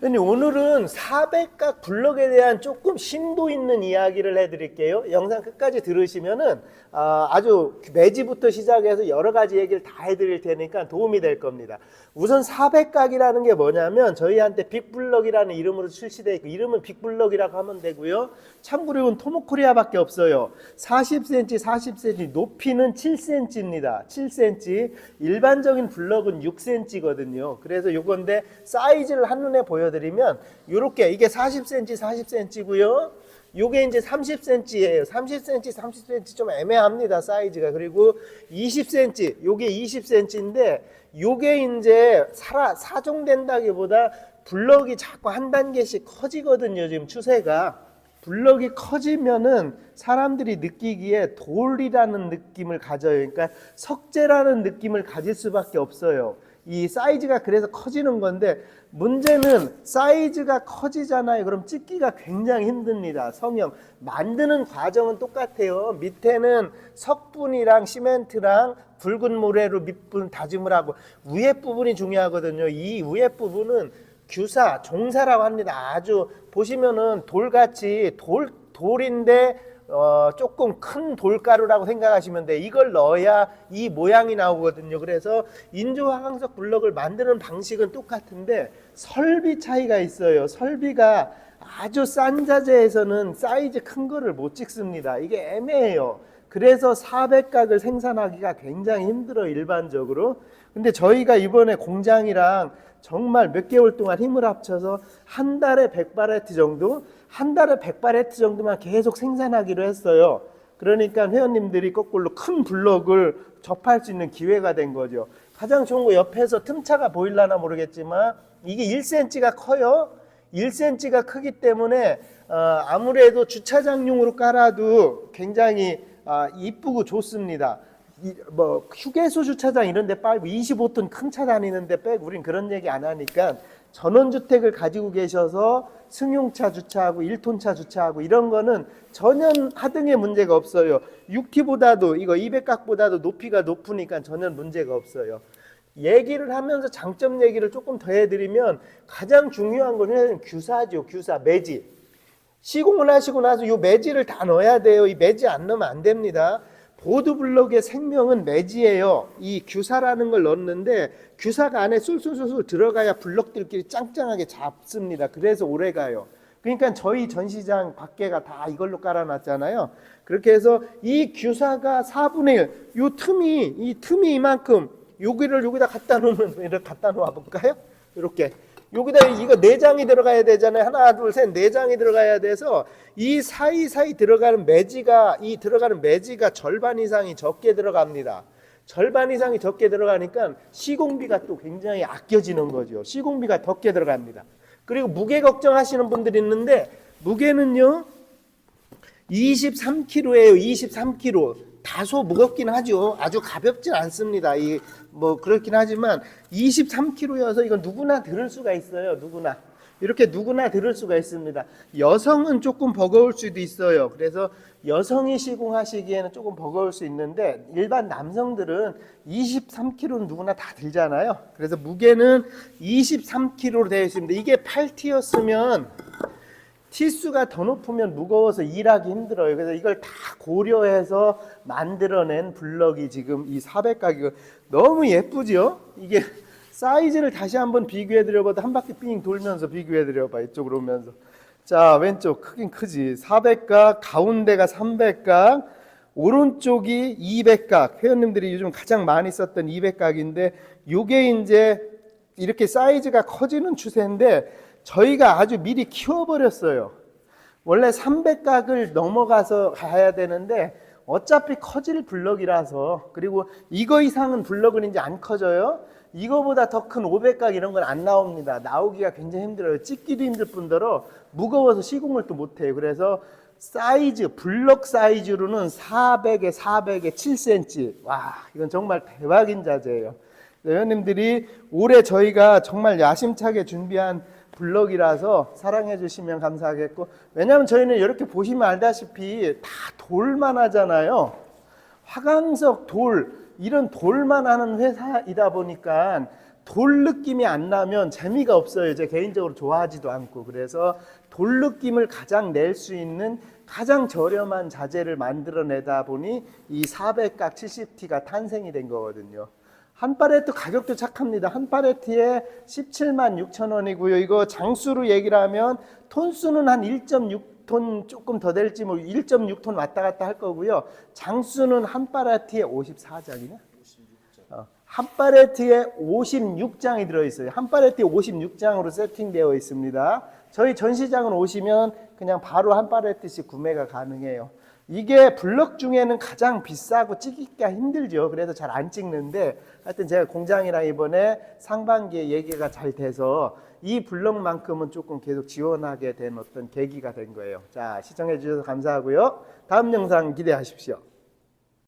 근데 오늘은 400각 블럭에 대한 조금 심도 있는 이야기를 해드릴게요. 영상 끝까지 들으시면은 아, 아주 매지부터 시작해서 여러 가지 얘기를 다 해드릴 테니까 도움이 될 겁니다. 우선 400각이라는 게 뭐냐면 저희한테 빅블럭이라는 이름으로 출시되어 있고 이름은 빅블럭이라고 하면 되고요. 참고로 이건 토모코리아밖에 없어요. 40cm, 40cm, 높이는 7cm입니다. 7cm. 일반적인 블럭은 6cm거든요. 그래서 요건데 사이즈를 한눈에 보여 드리면 요렇게 이게 40cm, 40cm고요. 요게 이제 30cm예요. 30cm, 30cm 좀 애매합니다. 사이즈가. 그리고 20cm, 요게 20cm인데 요게 이제 살아 사종된다기보다 블럭이 자꾸 한 단계씩 커지거든요. 지금 추세가. 블럭이 커지면은 사람들이 느끼기에 돌이라는 느낌을 가져요. 그러니까 석재라는 느낌을 가질 수밖에 없어요. 이 사이즈가 그래서 커지는 건데 문제는 사이즈가 커지잖아요. 그럼 찍기가 굉장히 힘듭니다. 성형 만드는 과정은 똑같아요. 밑에는 석분이랑 시멘트랑 붉은 모래로 밑부분 다짐을 하고 위에 부분이 중요하거든요. 이 위에 부분은 규사, 종사라고 합니다. 아주 보시면은 돌같이 돌 돌인데 어, 조금 큰 돌가루라고 생각하시면 돼. 이걸 넣어야 이 모양이 나오거든요. 그래서 인조 화강석 블럭을 만드는 방식은 똑같은데 설비 차이가 있어요. 설비가 아주 싼 자재에서는 사이즈 큰 거를 못 찍습니다. 이게 애매해요. 그래서 400각을 생산하기가 굉장히 힘들어요. 일반적으로. 근데 저희가 이번에 공장이랑 정말 몇 개월 동안 힘을 합쳐서 한 달에 100바레트 정도, 한 달에 100바레트 정도만 계속 생산하기로 했어요. 그러니까 회원님들이 거꾸로 큰 블럭을 접할 수 있는 기회가 된 거죠. 가장 좋은 거 옆에서 틈차가 보일라나 모르겠지만 이게 1cm가 커요. 1cm가 크기 때문에 어, 아무래도 주차장용으로 깔아도 굉장히 아, 이쁘고 좋습니다. 이, 뭐 휴게소 주차장 이런 데 빨고 25톤 큰 차 다니는데 빼고 우린 그런 얘기 안 하니까 전원주택을 가지고 계셔서 승용차 주차하고 1톤차 주차하고 이런 거는 전혀 하등의 문제가 없어요. 6T보다도 이거 200각보다도 높이가 높으니까 전혀 문제가 없어요. 얘기를 하면서 장점 얘기를 조금 더 해드리면 가장 중요한 거는 규사죠. 규사, 매지. 시공을 하시고 나서 이 매지를 다 넣어야 돼요. 이 매지 안 넣으면 안 됩니다. 보드 블럭의 생명은 매지예요. 이 규사라는 걸 넣는데 규사가 안에 술술술술 들어가야 블럭들끼리 짱짱하게 잡습니다. 그래서 오래 가요. 그러니까 저희 전시장 밖에가 다 이걸로 깔아놨잖아요. 그렇게 해서 이 규사가 4분의 1, 요 틈이 이 틈이 이만큼 여기를 여기다 갖다 놓으면 이렇게 갖다 놓아 볼까요? 이렇게 여기다 이거 네 장이 들어가야 되잖아요. 하나, 둘, 셋, 네 장이 들어가야 돼서 이 사이사이 들어가는 매지가 이 들어가는 매지가 절반 이상이 적게 들어갑니다. 절반 이상이 적게 들어가니까 시공비가 또 굉장히 아껴지는 거죠. 시공비가 적게 들어갑니다. 그리고 무게 걱정하시는 분들이 있는데 무게는요 23kg예요. 23kg. 다소 무겁긴 하죠. 아주 가볍진 않습니다. 이 뭐 그렇긴 하지만 23kg여서 이건 누구나 들을 수가 있어요. 누구나. 이렇게 누구나 들을 수가 있습니다. 여성은 조금 버거울 수도 있어요. 그래서 여성이 시공하시기에는 조금 버거울 수 있는데 일반 남성들은 23kg는 누구나 다 들잖아요. 그래서 무게는 23kg로 되어 있습니다. 이게 8T였으면 티수가 더 높으면 무거워서 일하기 힘들어요. 그래서 이걸 다 고려해서 만들어낸 블럭이 지금 이 400가격 너무 예쁘죠? 이게 사이즈를 다시 한번 비교해 드려봐도 한 바퀴 삥 돌면서 비교해 드려봐 이쪽으로 오면서 자 왼쪽 크긴 크지 400각 가운데가 300각 오른쪽이 200각 회원님들이 요즘 가장 많이 썼던 200각인데 요게 이제 이렇게 사이즈가 커지는 추세인데 저희가 아주 미리 키워버렸어요. 원래 300각을 넘어가서 가야 되는데 어차피 커질 블럭이라서 그리고 이거 이상은 블럭은 이제 안 커져요. 이거보다 더 큰 500각 이런 건 안 나옵니다. 나오기가 굉장히 힘들어요. 찍기도 힘들 뿐더러 무거워서 시공을 또 못해요. 그래서 사이즈, 블럭 사이즈로는 400에 400에 7cm. 와, 이건 정말 대박인 자재예요. 회원님들이 올해 저희가 정말 야심차게 준비한 블럭이라서 사랑해 주시면 감사하겠고 왜냐하면 저희는 이렇게 보시면 알다시피 다 돌만 하잖아요. 화강석 돌 이런 돌만 하는 회사이다 보니까 돌 느낌이 안 나면 재미가 없어요. 제 개인적으로 좋아하지도 않고 그래서 돌 느낌을 가장 낼 수 있는 가장 저렴한 자재를 만들어내다 보니 이 400각 70T가 탄생이 된 거거든요. 한 팔레트 가격도 착합니다. 한 팔레트에 17만 6천 원이고요. 이거 장수로 얘기를 하면 톤수는 한 1.6톤 조금 더 될지 뭐 1.6톤 왔다 갔다 할 거고요. 장수는 한 팔레트에 54장이네. 어, 한 팔레트에 56장이 들어있어요. 한 팔레트에 56장으로 세팅되어 있습니다. 저희 전시장은 오시면 그냥 바로 한 팔레트씩 구매가 가능해요. 이게 블럭 중에는 가장 비싸고 찍기가 힘들죠. 그래서 잘 안 찍는데 하여튼 제가 공장이랑 이번에 상반기에 얘기가 잘 돼서 이 블럭만큼은 조금 계속 지원하게 된 어떤 계기가 된 거예요. 자, 시청해 주셔서 감사하고요. 다음 영상 기대하십시오.